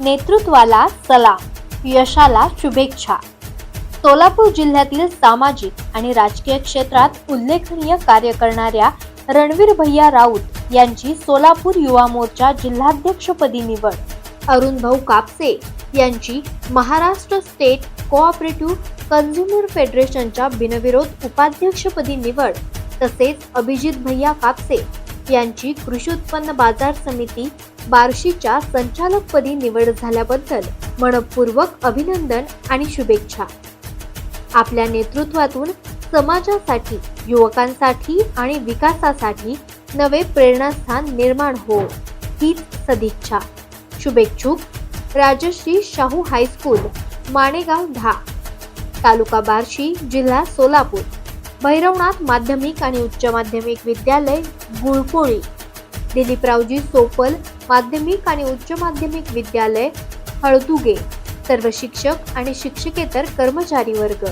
नेतृत्वाला सलाम यशाला शुभेच्छा. सोलापूर जिल्ह्यातील सामाजिक आणि राजकीय क्षेत्रात उल्लेखनीय कार्य करणाऱ्या रणवीर भैया राऊत यांची सोलापूर युवा मोर्चा जिल्हाध्यक्षपदी निवड. अरुण भाऊ कापसे यांची महाराष्ट्र स्टेट कोऑपरेटिव्ह कन्झ्युमर फेडरेशनच्या बिनविरोध उपाध्यक्षपदी निवड तसेच अभिजित भैया कापसे यांची कृषी उत्पन्न बाजार समिती बार्शीच्या संचालकपदी निवड झाल्याबद्दल मनपूर्वक अभिनंदन आणि शुभेच्छा. आपल्या नेतृत्वातून समाजासाठी युवकांसाठी आणि विकासासाठी नवे प्रेरणास्थान निर्माण हो हीच सदिच्छा. शुभेच्छुक राजश्री शाहू हायस्कूल माणेगाव ढा तालुका बार्शी जिल्हा सोलापूर भैरवनाथ माध्यमिक आणि उच्च माध्यमिक विद्यालय गुळपोळी दिलीपरावजी सोपल माध्यमिक आणि उच्च माध्यमिक विद्यालय हळदुगे सर्व शिक्षक आणि शिक्षकेतर कर्मचारी वर्ग.